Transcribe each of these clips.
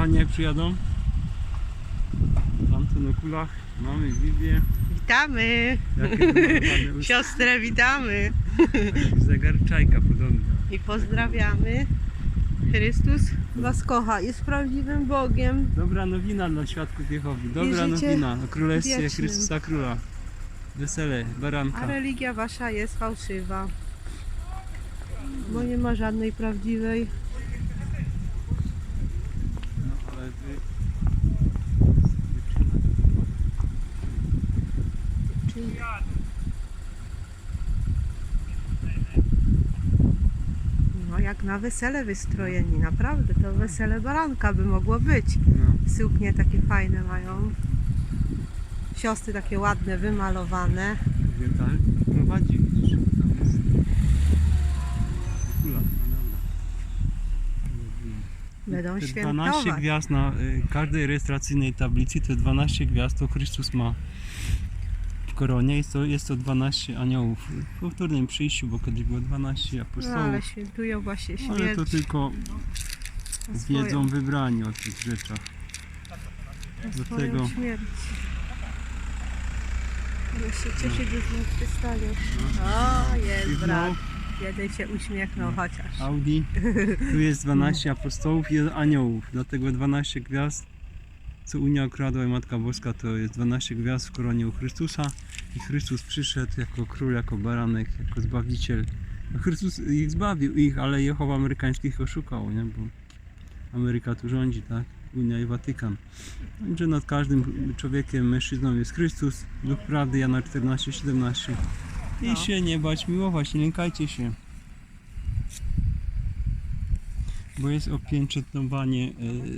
Panie jak przyjadą? Tamten okulach mamy Vivię. Witamy! Siostrę witamy! Zegarczajka podobna. I pozdrawiamy. Chrystus was kocha, jest prawdziwym Bogiem. Dobra nowina dla świadków Jehowy. Dobra I życie nowina o Królestwie wiecznym. Chrystusa Króla. Wesele, baranka. A religia wasza jest fałszywa. Bo nie ma żadnej prawdziwej. No, ale wy... Czyli Jak na wesele wystrojeni, naprawdę to wesele baranka by mogło być. No, Suknie takie fajne mają. Siostry takie ładne, wymalowane. kobieta prowadzi, widzisz, tam jest dobra. Będą Te 12 świętować. gwiazd na y, każdej rejestracyjnej tablicy to 12 gwiazd to Chrystus ma koronie. Jest to, jest to 12 aniołów w powtórnym przyjściu, bo kiedyś było 12 No, apostołów. ale świętują właśnie ale śmierć. to tylko swoją- wiedzą wybrani o tych rzeczach. na do swoją tego- śmierć. Ale się cieszę, że zmartwychwstanie. O, jest brat. Jeden się uśmiechnął chociaż. Audi. Tu jest 12 apostołów i aniołów. Dlatego 12 gwiazd, co Unia okradła i Matka Boska, to jest 12 gwiazd w koronie u Chrystusa. I Chrystus przyszedł jako król, jako baranek, jako zbawiciel. No Chrystus ich zbawił, ich, ale Jehowa amerykańskich oszukał, nie? Bo Ameryka tu rządzi, tak? Unia i Watykan. Także nad każdym człowiekiem, mężczyzną jest Chrystus, Duch Prawdy, Jana 14, 17. I No. się nie bać, miłować, nie lękajcie się. Bo jest opieczętowanie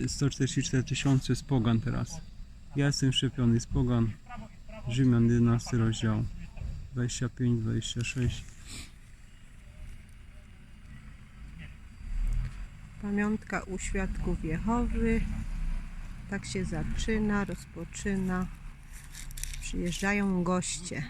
y, 144 tysiące z pogan teraz. Ja jestem szczepiony z pogan. Rzymian 11 rozdział 25-26. Pamiątka u świadków Jehowy. Tak się zaczyna, rozpoczyna. Przyjeżdżają goście.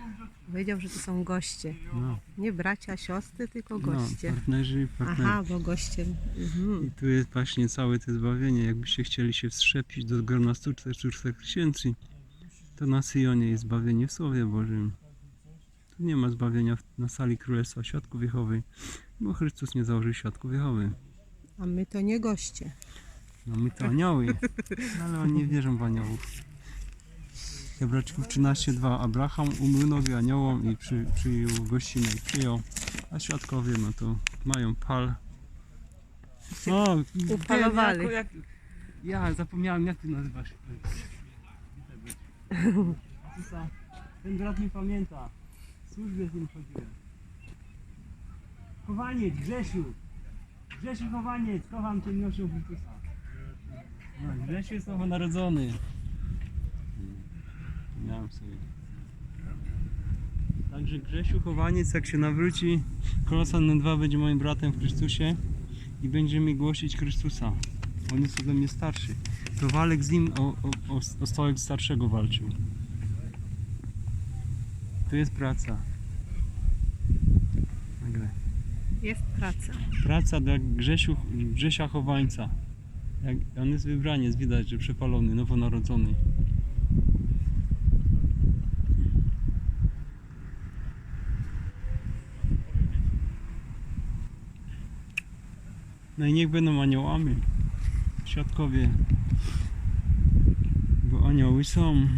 Powiedział, że to są goście. No, Nie bracia, siostry, tylko no goście. partnerzy, partnerzy. Aha, bo gościem. Mhm. I tu jest właśnie całe to zbawienie. Jakbyście chcieli się wszczepić do grona 144 tysięcy, to na Syjonie jest zbawienie w Słowie Bożym. Tu nie ma zbawienia na sali Królestwa Świadków Jehowy, bo Chrystus nie założył Świadków Jehowy. A my to nie goście. No my to anioły, ale oni nie wierzą w aniołów. Hebrajczyków 13.2 Abraham umył nogi aniołom i przy, przyjął gościnę i przyjął, a świadkowie no to mają pal. O, Upalowali. ten, jako- jak- Ja zapomniałem jak ty nazywasz. Ten brat nie pamięta. W służbie z nim chodziłem. Chowaniec, Grzesiu. Grzesiu Chowaniec, kocham cię miłością Chrystusa. No, Grzesiu jest nowonarodzony. Miałem sobie. Także Grzesiu Chowaniec, jak się nawróci, Kolosan 2 będzie moim bratem w Chrystusie i będzie mi głosić Chrystusa. On jest ode mnie starszy. To Walek z nim o, o, o, o stołek starszego walczył. To jest praca. Nagle. Jest praca. Praca dla Grzesiu, Grzesia Chowańca. Jak on jest wybraniec, widać, że przepalony, nowonarodzony. No i niech będą aniołami. Świadkowie. Bo anioły są.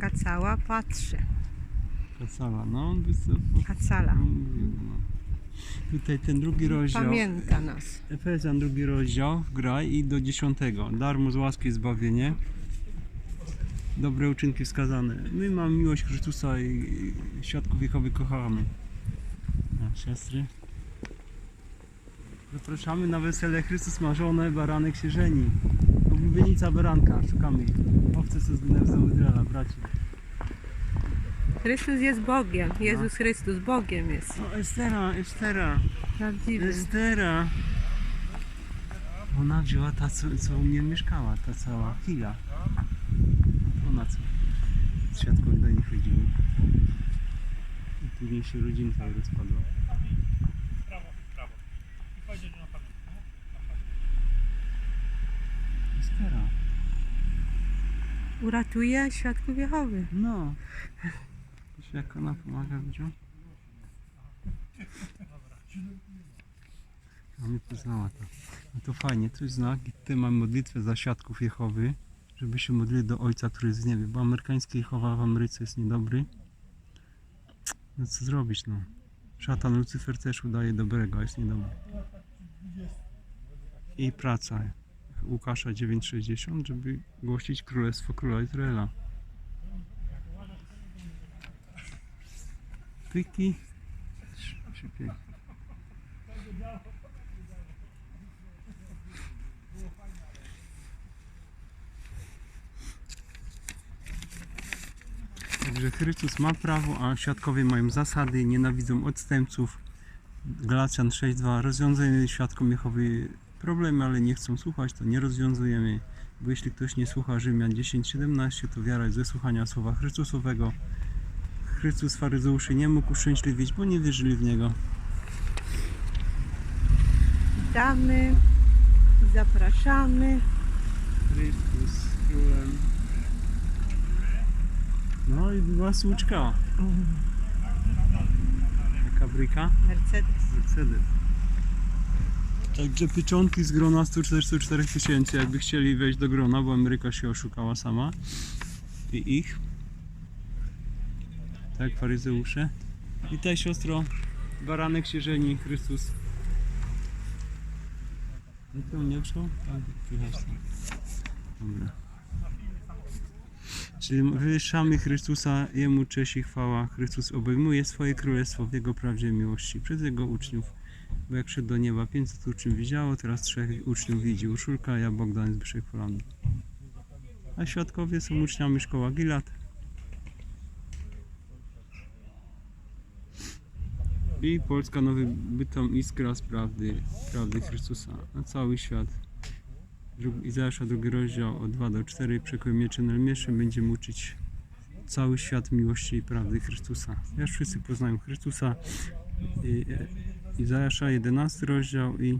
Kacała patrzy. Kacala, no wysoko. Kacala. No. Tutaj ten drugi rozdział. Pamięta nas. Efezjan drugi rozdział, graj i do dziesiątego. Darmo z łaski zbawienie. Dobre uczynki wskazane. My mamy miłość Chrystusa i świadków Jehowy kochamy. A, siostry. Zapraszamy na wesele. Chrystus ma żonę, baranek się żeni. Ulubienica baranka, szukamy ich. Owce co zginęły za Izraela, braci. Chrystus jest Bogiem. Jezus Chrystus Bogiem jest. O, Estera, Estera. Prawdziwy. Estera. Ona wzięła ta, co, co u mnie mieszkała, ta cała chwila. Świadkowie do niej chodziły. I później się rodzinka rozpadła. pamięć. Stara. Uratuje świadków Jehowy. No. Wiesz jak ona pomaga ludziom? A mnie poznała to. No to fajnie, to jest znak. Tutaj mam modlitwę za świadków Jehowy, żeby się modlili do Ojca, który jest w niebie, bo amerykański Jehowa w Ameryce jest niedobry. No co zrobić, no. Szatan Lucyfer też udaje dobrego, a jest niedobry. I praca Łukasza 9,60, żeby głosić Królestwo Króla Izraela. Pyki. Szybciej. Także Chrystus ma prawo, a świadkowie mają zasady, nienawidzą odstępców. Galacjan 6.2 Rozwiązujemy świadkom Jehowy problemy, ale nie chcą słuchać, to nie rozwiązujemy. Bo jeśli ktoś nie słucha Rzymian 10.17, to wiara jest ze słuchania słowa Chrystusowego. Chrystus faryzeuszy nie mógł uszczęśliwić, bo nie wierzyli w Niego. Witamy i zapraszamy. Chrystus królem. No i była słuczka. Jaka bryka? Mercedes. Mercedes. Także pieczątki z grona 144 tysięcy, jakby chcieli wejść do grona, bo Ameryka się oszukała sama. I ich. Tak, faryzeusze. Witaj siostro. Baranek się żeni, Chrystus. No to nie wszło? Tak. Dobra. Wywyższamy Chrystusa, Jemu cześć i chwała. Chrystus obejmuje swoje królestwo w Jego prawdzie miłości przez Jego uczniów. Bo jak szedł do nieba 500 uczniów widziało, teraz trzech uczniów widzi. Urszulka, ja, Bogdan, Zbyszek Polany. A świadkowie są uczniami szkoła Gilat. I Polska Nowy Bytom Iskra z prawdy, prawdy Chrystusa na cały świat. Izajasza drugi rozdział od 2 do 4 przekój mieczem elmieszem będziemy uczyć cały świat miłości i prawdy Chrystusa. Aż wszyscy poznają Chrystusa. I, e, Izajasza 11 rozdział i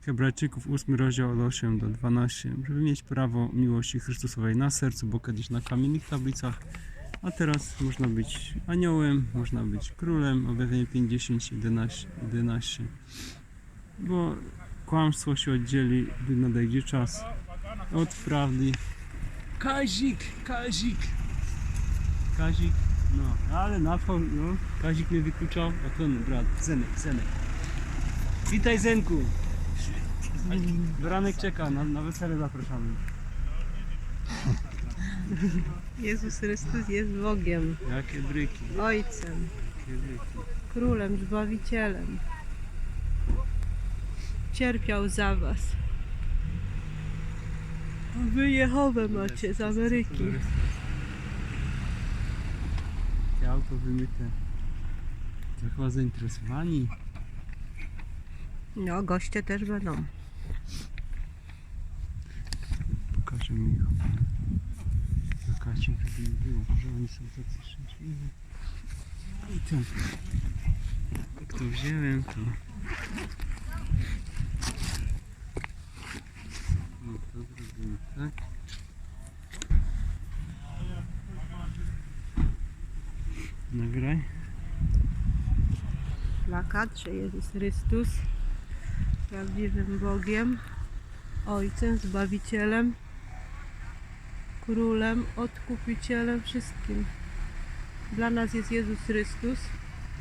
Hebrajczyków 8 rozdział od 8 do 12, żeby mieć prawo miłości Chrystusowej na sercu, bo kiedyś na kamiennych tablicach, a teraz można być aniołem, można być królem, objawienie 50, 11, 11. Bo kłamstwo się oddzieli, gdy nadejdzie czas od prawdy. Kazik, Kazik. Kazik, no, ale na to, no, Kazik mnie wykluczał, a ten brat, Zenek, Zenek. Witaj Zenku. Baranek czeka, na, na wesele zapraszamy. Jezus Chrystus jest Bogiem, Jakie bryki, Ojcem, jakie bryki. Królem, Zbawicielem. Cierpiał za was. A wy Jehowę macie z Ameryki. Jakie auto wymyte. To chyba zainteresowani. No, goście też będą. Pokażę mi ich. Wakacji, żeby nie było, że oni są tacy szczęśliwi. I ten. Jak to wziąłem, to... No tak. Nagraj. Plakat, że Jezus Chrystus prawdziwym Bogiem, Ojcem, Zbawicielem, Królem, Odkupicielem, wszystkim. Dla nas jest Jezus Chrystus,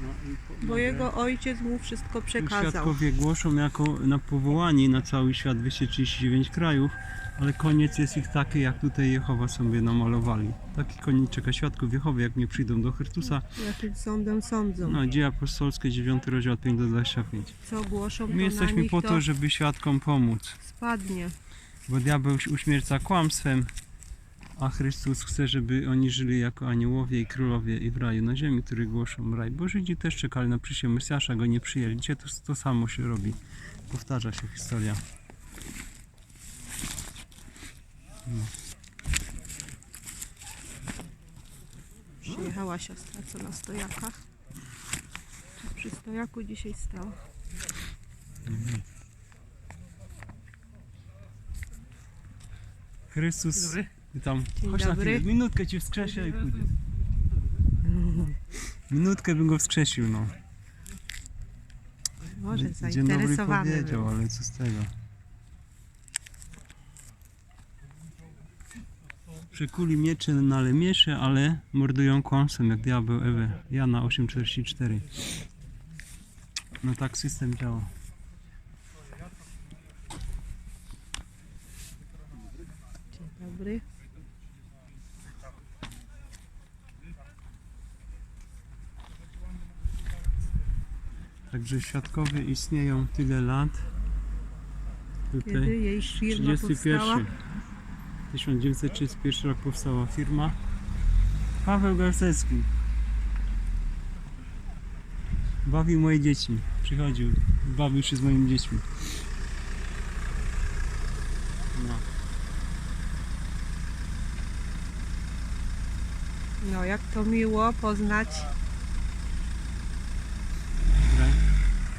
bo nagraj. Jego Ojciec Mu wszystko przekazał. Świadkowie głoszą jako na powołani na cały świat 239 krajów, ale koniec jest ich taki, jak tutaj Jehowa sobie namalowali. Taki koniec czeka świadków Jehowy, jak nie przyjdą do Chrystusa. Jakim sądem sądzą. No, dzieje apostolskie, 9 rozdział od 5 do 25. Co głoszą, My jesteśmy po to to, żeby świadkom pomóc, spadnie. bo diabeł uśmierca kłamstwem, a Chrystus chce, żeby oni żyli jako aniołowie i królowie i w raju na ziemi, który głoszą raj. Bo Żydzi też czekali na przyjście Mesjasza, go nie przyjęli. Dzisiaj to, to samo się robi. Powtarza się historia. Przyjechała siostra, co na stojakach. To Jaku dzisiaj stało? Chrystus, Dobry. Tam, chodź na chwilę, minutkę ci wskrzeszę i pójdę. Minutkę bym go wskrzesił, no. Może Dzień dobry zainteresowany. powiedział, był. ale co z tego. Przekuli miecze na lemiesze, ale mordują kłamstwem, jak diabeł Ewę. Jana 8,44. No tak system działa. Dzień dobry. Także świadkowie istnieją tyle lat. Kiedy Tutaj jej firma powstała? 31. 1931 rok powstała firma. Paweł Garcewski. Bawił moje dzieci. Przychodził, bawił się z moimi dziećmi. No. No jak to miło poznać Graj.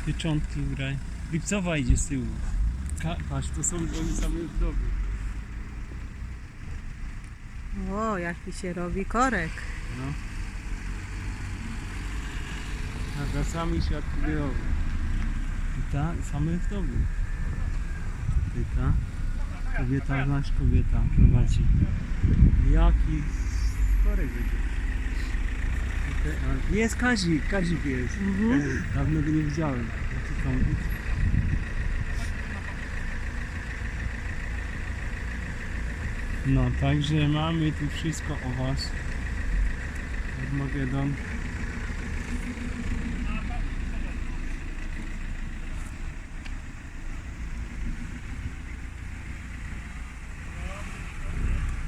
Pieczątki graj. Lipcowa idzie z tyłu. Ka- patrz, to są oni same wdowy. O, jaki się robi korek. No. Nawracamy świat kubejowy. I ta, same wdowy. Tutaj ta. Kobieta, znasz kobieta prowadzi. Jaki korek będzie. Jest Kazik, Kazik jest. Mhm. Dawno go nie widziałem. No, także mamy tu wszystko o Was. Armagedon.